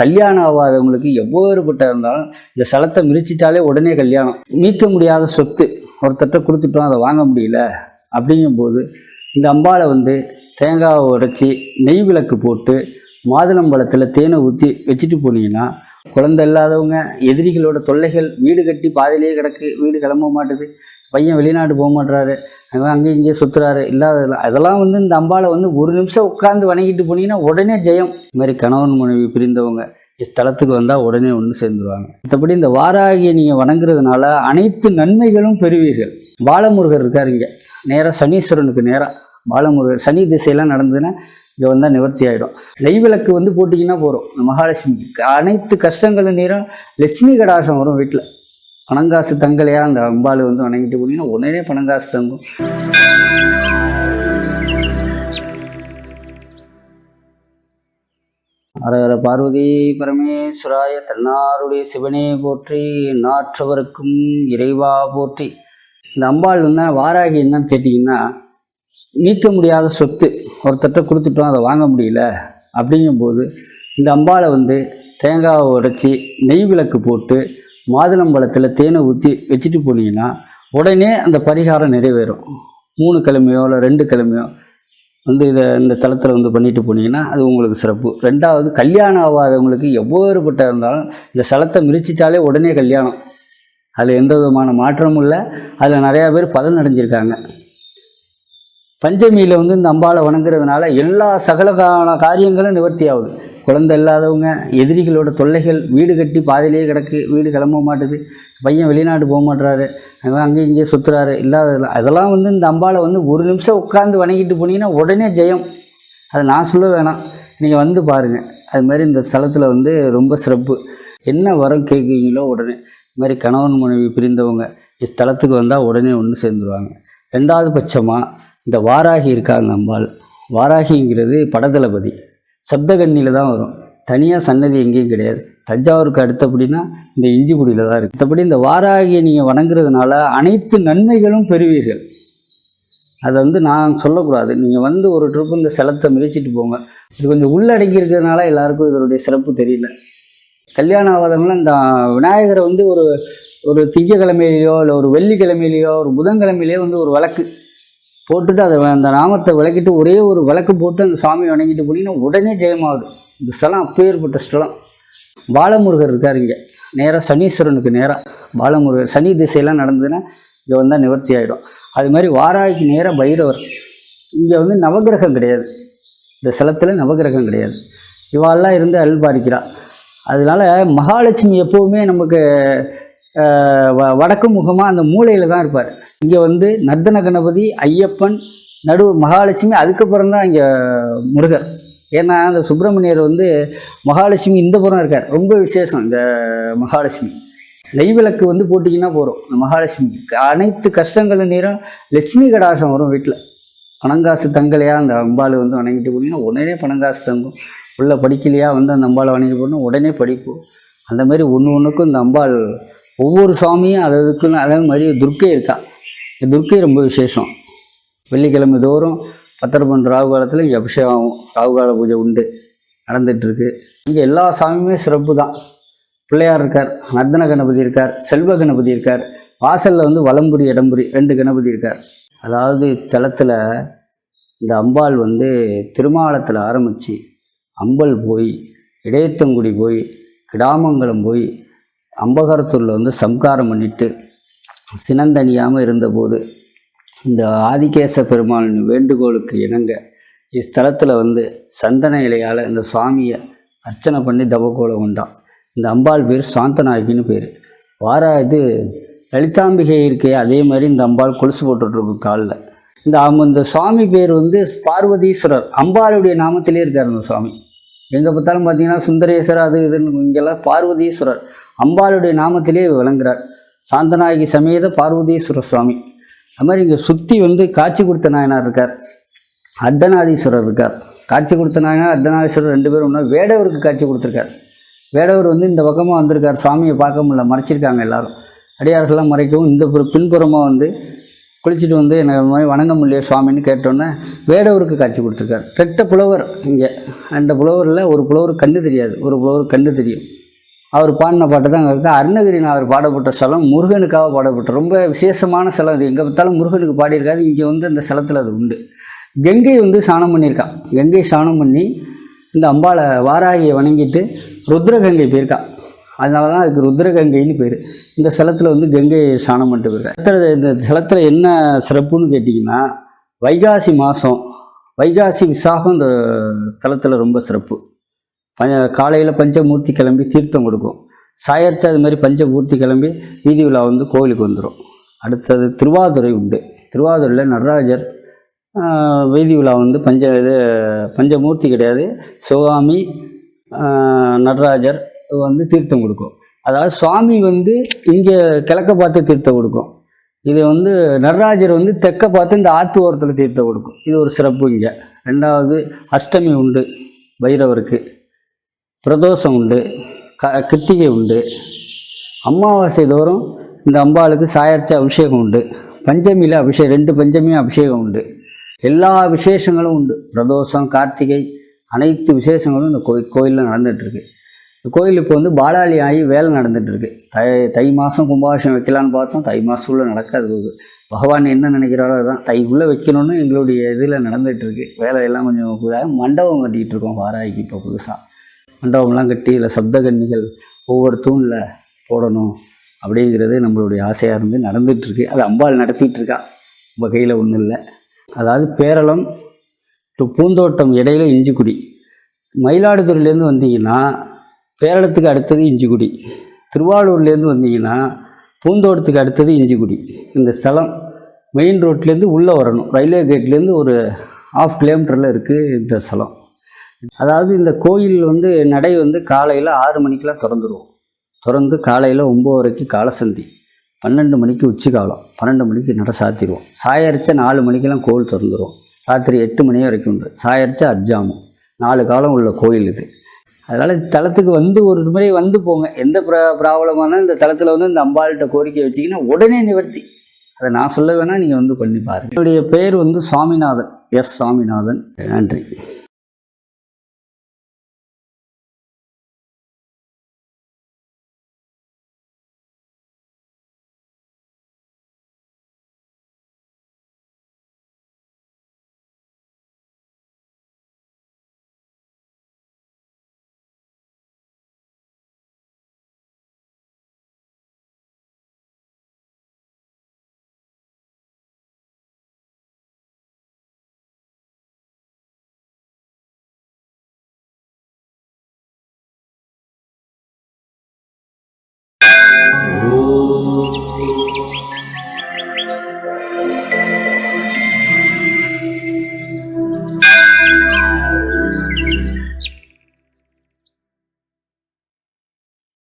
கல்யாணம் ஆகாதவங்களுக்கு எவ்வளவுபட்ட இருந்தாலும் இந்த சலத்தை மிதிச்சிட்டாலே உடனே கல்யாணம். மீட்க முடியாத சொத்து ஒருத்தட்ட கொடுத்துட்டோம் அதை வாங்க முடியல. அப்படிங்கும்போது இந்த அம்பாளை வந்து தேங்காவை உடைச்சி நெய் விளக்கு போட்டு மாதுளம்பழத்தில் தேனை ஊற்றி வச்சுட்டு போனீங்கன்னா குழந்தை இல்லாதவங்க எதிரிகளோட தொல்லைகள் வீடு கட்டி பாதியிலேயே கிடக்கு வீடு கிளம்ப மாட்டுது. பையன் வெளிநாடு போக மாட்டுறாரு அவன் அங்கேயும் இங்கேயே சுற்றுறாரு இல்லாததெல்லாம் அதெல்லாம் வந்து இந்த அம்பாளை வந்து ஒரு நிமிஷம் உட்காந்து வணங்கிட்டு போனீங்கன்னா உடனே ஜெயம். இது மாதிரி கணவன் மனைவி பிரிந்தவங்க இத்தலத்துக்கு வந்தால் உடனே ஒன்று சேர்ந்துருவாங்க. மற்றபடி இந்த வாராகியை நீங்கள் வணங்குறதுனால அனைத்து நன்மைகளும் பெறுவீர்கள். பாலமுருகர் இருக்கார் இங்கே. நேராக சனீஸ்வரனுக்கு நேராக பாலமுருகர். சனி திசையெல்லாம் நடந்ததுன்னா இங்கே வந்தால் நிவர்த்தி ஆகிடும் நெய்விளக்கு வந்து போட்டிங்கன்னா போகிறோம் மகாலட்சுமி அனைத்து கஷ்டங்களும் நேரம் லட்சுமி கடாசம் வரும் வீட்டில் பணங்காசு தங்கலையா? அந்த அம்பாள் வந்து வணங்கிட்டு போனீங்கன்னா உடனே பணங்காசு தங்கும். அரகர பார்வதி பரமேஸ்வராய தன்னாருடைய சிவனே போற்றி நாற்றவருக்கும் இறைவா போற்றி. இந்த அம்பாள் என்ன வாராகி என்னன்னு கேட்டிங்கன்னா நீக்க முடியாத சொத்து ஒருத்தட்ட கொடுத்துட்டோம் அதை வாங்க முடியல. அப்படிங்கும்போது இந்த அம்பாளை வந்து தேங்காவை உடைச்சி நெய் விளக்கு போட்டு மாதுளம்பழத்தில் தேனை ஊற்றி வச்சுட்டு போனீங்கன்னா உடனே அந்த பரிகாரம் நிறைவேறும். மூணு கிழமையோ இல்லை ரெண்டு கிழமையோ வந்து இதை இந்த தளத்தில் வந்து பண்ணிட்டு போனீங்கன்னா அது உங்களுக்கு சிறப்பு. ரெண்டாவது கல்யாணம் ஆகாதவங்களுக்கு எவ்வளவுப்பட்ட இருந்தாலும் இந்த ஸ்தலத்தை மிதிச்சிட்டாலே உடனே கல்யாணம். அதில் எந்த விதமான மாற்றமும் இல்லை. அதில் நிறையா பேர் பலன் அடைஞ்சிருக்காங்க. பஞ்சமியில் வந்து இந்த அம்பாளை வணங்குறதுனால எல்லா சகலகான காரியங்களும் நிவர்த்தி ஆகுது குழந்தை இல்லாதவங்க எதிரிகளோட தொல்லைகள் வீடு கட்டி பாதையிலேயே கிடக்கு வீடு கிளம்ப மாட்டுது பையன் வெளிநாடு போக மாட்டுறாரு அவன் அங்கேயும் இங்கேயே சுற்றுறாரு இல்லாத அதெல்லாம் வந்து இந்த அம்பாளை வந்து ஒரு நிமிஷம் உட்காந்து வணங்கிட்டு போனீங்கன்னா உடனே ஜெயம். அதை நான் சொல்ல வேணாம். நீங்கள் வந்து பாருங்கள் அது மாதிரி இந்த ஸ்தலத்தில் வந்து ரொம்ப சிறப்பு. என்ன வரம் கேட்குறீங்களோ உடனே. இது மாதிரி கணவன் மனைவி பிரிந்தவங்க இஸ்தலத்துக்கு வந்தால் உடனே ஒன்று சேர்ந்துருவாங்க. ரெண்டாவது பட்சமாக இந்த வாராகி இருக்காங்க அம்பாள்? வாராகிங்கிறது படதளபதி. சப்தகண்ணியில் தான் வரும். தனியாக சன்னதி எங்கேயும் கிடையாது. தஞ்சாவூருக்கு அடுத்தபடினா இந்த இஞ்சிக்குடியில் தான் இருக்குது மற்றபடி இந்த வாராகியை நீங்கள் வணங்குறதுனால அனைத்து நன்மைகளும் பெறுவீர்கள். அதை வந்து நான் சொல்லக்கூடாது. நீங்கள் வந்து ஒரு ட்ரிப்பு இந்த சிலத்தை மிதிச்சிட்டு போங்க. இது கொஞ்சம் உள்ளடங்கி இருக்கிறதுனால எல்லாருக்கும் இதனுடைய சிறப்பு தெரியல. கல்யாணம் ஆகாதவங்களாம் இந்த விநாயகரை வந்து ஒரு ஒரு திங்கக்கிழமையிலையோ இல்லை ஒரு வெள்ளிக்கிழமையிலையோ ஒரு புதன்கிழமையிலையோ வந்து ஒரு வழக்கு. போட்டுட்டு அதை அந்த நாமத்தை விளக்கிட்டு ஒரே ஒரு விளக்கு போட்டு அந்த சாமி வணங்கிட்டு போனீங்கன்னா உடனே ஜெயமாகுது. இந்த ஸ்தலம் அப்பேற்பட்ட ஸ்தலம். பாலமுருகர் இருக்கார் இங்கே. நேராக சனீஸ்வரனுக்கு நேராக பாலமுருகர் சனி திசையெல்லாம் நடந்ததுன்னா இங்கே வந்தால் நிவர்த்தி ஆகிடும் அது மாதிரி வாராய்க்கு நேராக பைரவர். இங்கே வந்து நவகிரகம் கிடையாது. இந்த ஸ்தலத்தில் நவகிரகம் கிடையாது. இவாளெல்லாம் இருந்து அல்பாரிக்கிறாள் அதனால மகாலட்சுமி எப்போவுமே நமக்கு வடக்கு முகமாக அந்த மூலையில் தான் இருப்பார். இங்கே வந்து நர்தன கணபதி ஐயப்பன் நடு மகாலட்சுமி அதுக்கப்புறம் தான் இங்கே முருகர். ஏன்னா அந்த சுப்பிரமணியர் வந்து மகாலட்சுமி இந்த புறம் இருக்கார். ரொம்ப விசேஷம் இந்த மகாலட்சுமி. நெய் விளக்கு வந்து போட்டிங்கன்னா போகிறோம் இந்த மகாலட்சுமி. அனைத்து கஷ்டங்களும் நேரம் லட்சுமி கடாசம் வரும் வீட்டில் பணங்காசு தங்கலையா அந்த அம்பாள் வந்து வணங்கிட்டு போனீங்கன்னா உடனே பணங்காசு தங்கும். உள்ள படிக்கலையா வந்து அந்த அம்பாளை வணங்கி போனால் உடனே படிப்பு. அந்த மாதிரி ஒன்று ஒன்றுக்கும் இந்த அம்பாள் ஒவ்வொரு சாமியும் அது அதுக்குன்னு அதே மாதிரி துர்க்கை இருக்கா? துர்க்கை ரொம்ப விசேஷம். வெள்ளிக்கிழமை தோறும் பத்திரப்பன் ராகு காலத்தில் இங்கே அபிஷேகம் ஆகும் ராகு கால பூஜை உண்டு நடந்துகிட்ருக்கு. இங்கே எல்லா சாமியுமே சிறப்பு தான். பிள்ளையார் இருக்கார் நர்தன கணபதி இருக்கார் செல்வ கணபதி இருக்கார் வாசலில் வந்து வலம்புரி இடம்புரி ரெண்டு கணபதி இருக்கார். அதாவது தளத்தில் இந்த அம்பாள் வந்து திருமாலத்தில் ஆரம்பித்து அம்பல் போய் இடையத்தங்குடி போய் கிடாமங்கலம் போய் அம்பகரத்தூரில் வந்து சம்காரம் பண்ணிட்டு சினந்தணியாமல் இருந்தபோது இந்த ஆதிகேச பெருமாளின் வேண்டுகோளுக்கு இணங்க இஸ்தலத்தில் வந்து சந்தன இலையால் இந்த சுவாமியை அர்ச்சனை பண்ணி தவக்கோலம் உண்டான் இந்த அம்பாள் பேர் சாந்தநாயகின்னு பேர். வாரா இது லலிதாம்பிகை இருக்கே அதே மாதிரி இந்த அம்பாள் கொலுசு போட்டுட்ருக்கும் காலில். இந்த அம்ம- இந்த சுவாமி பேர் வந்து பார்வதீஸ்வரர். அம்பாளுடைய நாமத்திலே இருக்கார் அந்த சுவாமி. எங்கே பார்த்தாலும் பார்த்தீங்கன்னா சுந்தரேஸ்வரர் அது இதுன்னு இங்கெல்லாம் பார்வதீஸ்வரர். அம்பாளுடைய நாமத்திலே விளங்குறார். சாந்தநாயகி சமேத பார்வதீஸ்வரர் சுவாமி. அது மாதிரி இங்கே சுற்றி வந்து காட்சி கொடுத்த நாயனார் இருக்கார். அர்த்தநாதீஸ்வரர் இருக்கார். காட்சி கொடுத்த நாயனார் அர்த்தநாதீஸ்வரர் ரெண்டு பேரும் ஒன்றா வேடவருக்கு காட்சி கொடுத்துருக்கார். வேடவர் வந்து இந்த பக்கமாக வந்திருக்கார். சுவாமியை பார்க்க முடியல மறைச்சிருக்காங்க எல்லாரும். அடியார்கள்லாம் மறைக்கவும் இந்த புற- பின்புறமாக வந்து குளிச்சுட்டு வந்து எனக்கு மாதிரி வணங்க முடியல சுவாமின்னு கேட்டோன்னே வேடவருக்கு காட்சி கொடுத்துருக்காரு. ரெட்ட புலவர் இங்கே. அந்த புலவரில் ஒரு புலவர் கண்ணு தெரியாது. ஒரு புலவர் கண்ணு தெரியும். அவர் பாடின பாட்டு தான் அங்கே அருணகிரிநாதர் பாடப்பட்ட ஸ்தலம் முருகனுக்காக பாடப்பட்ட. ரொம்ப விசேஷமான ஸ்தலம் இது எங்கே பார்த்தாலும் முருகனுக்கு பாடியிருக்காது. இங்கே வந்து அந்த ஸ்தலத்தில் அது உண்டு. கங்கை வந்து ஸ்நானம் பண்ணியிருக்கான் கங்கை ஸ்நானம் பண்ணி இந்த அம்பாளை வாராகியை வணங்கிட்டு ருத்ரகங்கை போயிருக்கான் அதனால தான் அதுக்கு ருத்ரகங்கைன்னு பேர். இந்த ஸ்தலத்தில் வந்து கங்கை ஸ்நானம் பண்ணிட்டு இந்த ஸ்தலத்தில் என்ன சிறப்புன்னு கேட்டிங்கன்னா வைகாசி மாதம் வைகாசி விசாகம் இந்த ஸ்தலத்தில் ரொம்ப சிறப்பு. ப காலையில் பஞ்சமூர்த்தி கிளம்பி தீர்த்தம் கொடுக்கும். சாயர்த்து அது மாதிரி பஞ்சமூர்த்தி கிளம்பி வீதி விழா வந்து கோவிலுக்கு வந்துடும் அடுத்தது திருவாதுரை உண்டு. திருவாதுரையில் நடராஜர் வீதி விழா வந்து பஞ்ச இது பஞ்சமூர்த்தி கிடையாது. சிவகாமி நடராஜர் வந்து தீர்த்தம் கொடுக்கும். அதாவது சுவாமி வந்து இங்கே கிழக்க பார்த்து தீர்த்தம் கொடுக்கும். இது வந்து நடராஜர் வந்து தெற்க பார்த்து இந்த ஆற்று ஓரத்தில் தீர்த்தம் கொடுக்கும். இது ஒரு சிறப்பு இங்கே. ரெண்டாவது அஷ்டமி உண்டு பைரவருக்கு. பிரதோஷம் உண்டு க கிருத்திகை உண்டு. அமாவாசை தோறும் இந்த அம்பாளுக்கு சாயர்ச்ச அபிஷேகம் உண்டு. பஞ்சமியில் அபிஷேகம் ரெண்டு பஞ்சமியும் அபிஷேகம் உண்டு. எல்லா விசேஷங்களும் உண்டு. பிரதோஷம் கார்த்திகை அனைத்து விசேஷங்களும் இந்த கோயில் கோயிலில் நடந்துகிட்ருக்கு கோயில் இப்போ வந்து பாலாளி ஆகி வேலை நடந்துகிட்ருக்கு தை தை மாதம் கும்பாபிஷேகம் வைக்கலான்னு பார்த்தோம். தை மாதத்துக்குள்ளே நடக்காது போகுது. பகவான் என்ன நினைக்கிறாரோ அதுதான் தைக்குள்ளே வைக்கணும்னு எங்களுடைய இதில் நடந்துகிட்ருக்கு வேலையெல்லாம் கொஞ்சம் புதாக மண்டபம் கட்டிகிட்டு இருக்கோம் வாராய்க்கு இப்போ புதுசாக மண்டபம்லாம் கட்டி இல்லை சப்தகன்னிகள் ஒவ்வொரு தூணில் போடணும் அப்படிங்கிறது நம்மளுடைய ஆசையாக இருந்து நடந்துகிட்ருக்கு அது அம்பாள் நடத்திட்டு இருக்கா நம்ம கையில் ஒன்றும் இல்லை. அதாவது பேரளம் டு பூந்தோட்டம் இடையில இஞ்சிக்குடி. மயிலாடுதுறையிலேருந்து வந்தீங்கன்னா பேரளத்துக்கு அடுத்தது இஞ்சிக்குடி. திருவாரூர்லேருந்து வந்தீங்கன்னா பூந்தோட்டத்துக்கு அடுத்தது இஞ்சிக்குடி. இந்த ஸ்தலம் மெயின் ரோட்லேருந்து உள்ளே வரணும். ரயில்வே கேட்லேருந்து ஒரு ஆஃப் கிலோமீட்டரில் இருக்குது இந்த ஸ்தலம் அதாவது இந்த கோயில் வந்து நடை வந்து காலையில் ஆறு மணிக்கெலாம் திறந்துருவோம் திறந்து காலையில் ஒம்பது வரைக்கும் காலசந்தி பன்னெண்டு மணிக்கு உச்சி காலம் பன்னெண்டு மணிக்கு நட சாத்திடுவோம். சாயரிச்சா நாலு மணிக்கெல்லாம் கோவில் திறந்துருவோம் ராத்திரி எட்டு மணி வரைக்கும் உண்டு. சாயரிச்சா அஜ்ஜாமம் நாலு காலம் உள்ள கோயில் இது. அதனால் தளத்துக்கு வந்து ஒரு முறை வந்து போங்க. எந்த ப்ரா ப்ராப்ளமான இந்த தளத்தில் வந்து இந்த அம்பாள்கிட்ட கோரிக்கை வச்சிங்கன்னா உடனே நிவர்த்தி. அதை நான் சொல்ல வேணால் நீங்கள் வந்து பண்ணி பாருங்கள் என்னுடைய பெயர் வந்து சுவாமிநாதன். எஸ் சுவாமிநாதன். நன்றி.